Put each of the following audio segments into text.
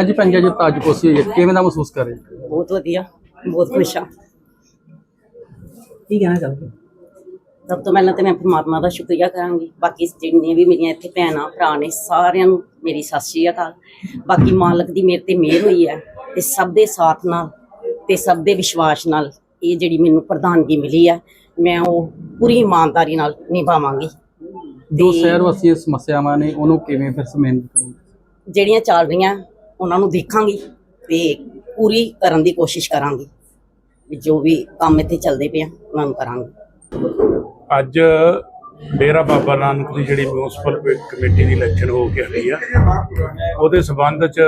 ਅੱਜ ਪੰਜਾ ਜੀ ਤਾਜਪੋਸੀ ਹੋਈ ਹੈ। ਕਿਵੇਂ ਦਾ ਮਹਿਸੂਸ ਕਰ ਰਹੇ ਹੋ? ਬਹੁਤ ਵਧੀਆ ਬਹੁਤ ਖੁਸ਼ ਹਾਂ। ਕੀ ਕਹਿਣਾ ਚਾਹੋਗੇ? ਸਭ ਤੋਂ ਪਹਿਲਾਂ ਤੇ ਮੈਂ ਪਰਮਾਤਮਾ ਦਾ ਸ਼ੁਕਰੀਆ ਕਰਾਂਗੀ। ਬਾਕੀ ਜਿੰਨੀਆਂ ਵੀ ਮੇਰੀਆਂ ਇੱਥੇ ਭੈਣਾਂ ਭਰਾ ਨੇ ਸਾਰਿਆਂ ਨੂੰ ਮੇਰੀ ਸਤਿ ਸ਼੍ਰੀ ਅਕਾਲ। ਬਾਕੀ ਮਾਲਕ ਦੀ ਮੇਰੇ ਤੇ ਮਿਹਰ ਹੋਈ ਹੈ ਤੇ ਸਭ ਦੇ ਸਾਥ ਨਾਲ ਤੇ ਸਭ ਦੇ ਵਿਸ਼ਵਾਸ ਨਾਲ ਇਹ ਜਿਹੜੀ ਮੈਨੂੰ ਪ੍ਰਧਾਨਗੀ ਮਿਲੀ ਹੈ ਮੈਂ ਉਹ ਪੂਰੀ ਇਮਾਨਦਾਰੀ ਨਾਲ ਨਿਭਾਵਾਂਗੀ। ਜੋ ਤੇ- ਸ਼ਹਿਰ ਵਾਸੀ ਸਮੱਸਿਆਵਾਂ ਨੇ ਉਹਨੂੰ ਕਿਵੇਂ ਫਿਰ ਕਰੋਗੇ ਜਿਹੜੀਆਂ ਚੱਲ ਰਹੀਆਂ ਉਹਨਾਂ ਨੂੰ ਦੇਖਾਂਗੀ ਤੇ ਪੂਰੀ ਕਰਨ ਦੀ ਕੋਸ਼ਿਸ਼ ਕਰਾਂਗੀ ਵੀ ਜੋ ਵੀ ਕੰਮ ਇੱਥੇ ਚੱਲਦੇ ਪਏ ਆ, ਉਹਨਾਂ ਨੂੰ ਕਰਾਂਗੀ। ਅੱਜ ਡੇਰਾ ਬਾਬਾ ਨਾਨਕ ਦੀ ਜਿਹੜੀ ਮਿਊਨਿਸਪਲ ਕਮੇਟੀ ਦੀ ਇਲੈਕਸ਼ਨ ਹੋ ਕੇ ਹਟੀ ਆ। ਉਹਦੇ ਸਬੰਧ ਚ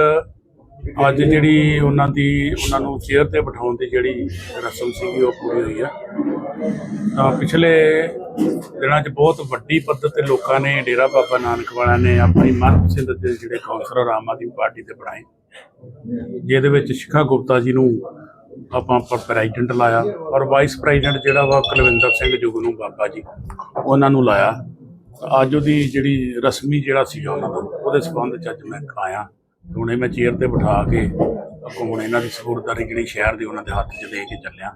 ਅੱਜ ਜਿਹੜੀ ਉਹਨਾਂ ਦੀ ਉਹਨਾਂ ਨੂੰ ਚੇਅਰ ਤੇ ਬਿਠਾਉਣ ਦੀ ਜਿਹੜੀ ਰਸਮ ਸੀਗੀ ਉਹ ਪੂਰੀ ਹੋਈ ਆ। ਤਾਂ ਪਿਛਲੇ ਦਿਨਾਂ 'ਚ ਬਹੁਤ ਵੱਡੀ ਪੱਧਰ ਤੇ ਲੋਕਾਂ ਨੇ ਡੇਰਾ ਬਾਬਾ ਨਾਨਕ ਵਾਲਿਆਂ ਨੇ ਆਪਣੀ ਮਨਪਸੰਦ ਦੇ ਜਿਹੜੇ ਕੌਂਸਲਰ ਆਮ ਆਦਮੀ ਪਾਰਟੀ ਦੇ ਬਣਾਏ। ਜਿਹਦੇ ਵਿੱਚ ਸ਼ਿਖਾ ਗੁਪਤਾ ਜੀ ਨੂੰ ਆਪਾਂ ਪ੍ਰੈਜ਼ੀਡੈਂਟ ਲਾਇਆ ਔਰ ਵਾਈਸ ਪ੍ਰੈਜ਼ੀਡੈਂਟ ਜਿਹੜਾ ਵਾ ਕੁਲਵਿੰਦਰ ਸਿੰਘ ਜੁਗਨੂ ਬਾਬਾ ਜੀ, ਉਹਨਾਂ ਨੂੰ ਲਾਇਆ। ਅੱਜ ਉਹਦੀ ਜਿਹੜੀ ਰਸਮੀ ਜਿਹੜਾ ਸੀਗਾ ਉਹਨਾਂ ਦਾ, ਉਹਦੇ ਸਬੰਧ ਚ ਅੱਜ ਮੈਂ ਆਇਆ। ਹੁਣੇ ਮੈਂ ਚੇਅਰ ਤੇ ਬਿਠਾ ਕੇ ਅੱਗੋਂ ਹੁਣ ਇਹਨਾਂ ਦੀ ਸਪੋਰਟਦਾਰੀ ਜਿਹੜੀ ਸ਼ਹਿਰ ਦੀ ਉਹਨਾਂ ਦੇ ਹੱਥ 'ਚ ਦੇ ਕੇ ਚੱਲਿਆ।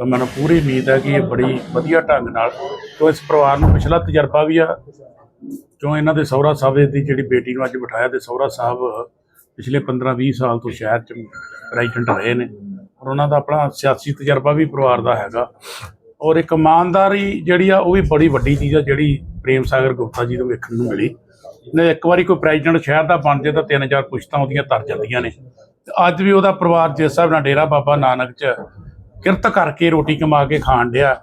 ਤਾਂ ਮੈਨੂੰ ਪੂਰੀ ਉਮੀਦ ਹੈ ਕਿ ਇਹ ਬੜੀ ਵਧੀਆ ਢੰਗ ਨਾਲ ਤੋਂ ਇਸ ਪਰਿਵਾਰ ਨੂੰ ਪਿਛਲਾ ਤਜਰਬਾ ਵੀ ਆ, ਕਿਉਂ ਇਹਨਾਂ ਦੇ ਸਹੁਰਾ ਸਾਹਿਬ ਦੀ ਜਿਹੜੀ ਬੇਟੀ ਨੂੰ ਅੱਜ ਬਿਠਾਇਆ ਤੇ ਸਹੁਰਾ ਸਾਹਿਬ ਪਿਛਲੇ 15-20 ਸਾਲ ਤੋਂ ਸ਼ਹਿਰ 'ਚ ਪ੍ਰੈਜ਼ੀਡੈਂਟ ਰਹੇ ਨੇ ਔਰ ਉਹਨਾਂ ਦਾ ਆਪਣਾ ਸਿਆਸੀ ਤਜਰਬਾ ਵੀ ਪਰਿਵਾਰ ਦਾ ਹੈਗਾ। ਔਰ ਇੱਕ ਇਮਾਨਦਾਰੀ ਜਿਹੜੀ ਆ, ਉਹ ਵੀ ਬੜੀ ਵੱਡੀ ਚੀਜ਼ ਆ, ਜਿਹੜੀ ਪ੍ਰੇਮ ਸਾਗਰ ਗੁਪਤਾ ਜੀ ਨੂੰ ਵੇਖਣ ਨੂੰ ਮਿਲੀ। ਨੇ ਇੱਕ ਵਾਰੀ ਕੋਈ ਪ੍ਰੈਜ਼ੀਡੈਂਟ ਸ਼ਹਿਰ ਦਾ ਬਣ ਜੇ ਤਾਂ ਤਿੰਨ ਚਾਰ ਪੁਸ਼ਤਾਂ ਉਹਦੀਆਂ ਤਰ ਜਾਂਦੀਆਂ ਨੇ। ਤੇ ਅੱਜ ਵੀ ਉਹਦਾ ਪਰਿਵਾਰ ਜਿਸ ਹਿਸਾਬ ਨਾਲ ਡੇਰਾ ਬਾਬਾ ਨਾਨਕ 'ਚ ਕਿਰਤ ਕਰਕੇ ਰੋਟੀ ਕਮਾ ਕੇ ਖਾਣ ਡਿਆ।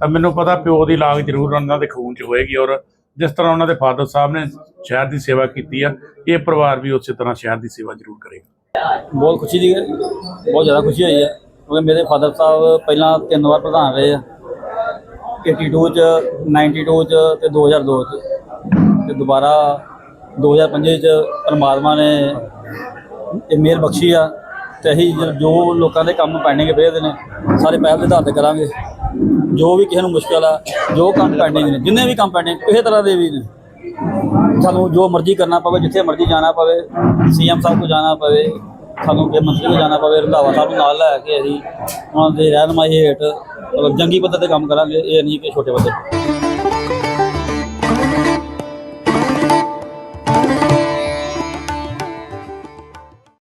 ਤਾਂ ਮੈਨੂੰ ਪਤਾ ਪਿਓ ਦੀ ਲਾਗ ਜ਼ਰੂਰ ਉਹਨਾਂ ਦੇ ਖੂਨ 'ਚ ਹੋਏਗੀ ਔਰ ਜਿਸ ਤਰ੍ਹਾਂ ਉਹਨਾਂ ਦੇ ਫਾਦਰ ਸਾਹਿਬ ਨੇ ਸ਼ਹਿਰ ਦੀ ਸੇਵਾ ਕੀਤੀ ਆ, ਇਹ ਪਰਿਵਾਰ ਵੀ ਉਸੇ ਤਰ੍ਹਾਂ ਸ਼ਹਿਰ ਦੀ ਸੇਵਾ ਜ਼ਰੂਰ ਕਰੇਗਾ। ਬਹੁਤ ਖੁਸ਼ੀ ਦੀ ਬਹੁਤ ਜ਼ਿਆਦਾ ਖੁਸ਼ੀ ਹੋਈ ਹੈ ਕਿਉਂਕਿ ਮੇਰੇ ਫਾਦਰ ਸਾਹਿਬ ਪਹਿਲਾਂ ਤਿੰਨ ਵਾਰ ਪ੍ਰਧਾਨ ਰਹੇ ਆ 82 ਚ 92 ਚ ਤੇ 2002 ਚ। ਤੇ ਦੁਬਾਰਾ 2005 ਚ ਪਰਮਾਤਮਾ ਨੇ ਇਹ ਮਿਹਰ ਬਖਸ਼ੀ ਆ। ਤੇ ਅਸੀਂ ਜ- ਜੋ ਲੋਕਾਂ ਦੇ ਕੰਮ ਪੈਂਡਿੰਗ ਪਏ ਦੇ ਨੇ, ਸਾਰੇ ਪਹਿਲ ਦੇ ਆਧਾਰ ਤੇ ਕਰਾਂਗੇ। ਜੋ ਵੀ ਕਿਸੇ ਨੂੰ ਮੁਸ਼ਕਲ ਆ, ਜੋ ਕੰਮ ਪੈਂਡਿੰਗ ਨੇ, ਜਿੰਨੇ ਵੀ ਕੰਮ ਪੈਂਡਿੰਗ, ਕਿਸੇ ਤਰ੍ਹਾਂ ਦੇ ਵੀ ਨੇ। ਸਾਨੂੰ ਜੋ ਮਰਜ਼ੀ ਕਰਨਾ ਪਵੇ, ਜਿੱਥੇ ਮਰਜ਼ੀ ਜਾਣਾ ਪਵੇ, ਸੀਐਮ ਸਾਹਿਬ ਕੋ ਜਾਣਾ ਪਵੇ, ਸਾਨੂੰ ਜੇ ਮੰਤਰੀ ਕੋ ਜਾਣਾ ਪਵੇ, ਰੰਧਾਵਾ ਸਾਹਿਬ ਨੂੰ ਨਾਲ ਲੈ ਕੇ ਅਸੀਂ ਉਹਨਾਂ ਦੇ ਰਹਿਨਮਾਈ ਹੇਠ ਮਤਲਬ ਜੰਗੀ ਪੱਧਰ ਤੇ ਕੰਮ ਕਰਾਂਗੇ, ਇਹ ਨਹੀਂ ਕਿ ਛੋਟੇ ਪੱਧਰ। ਤੇ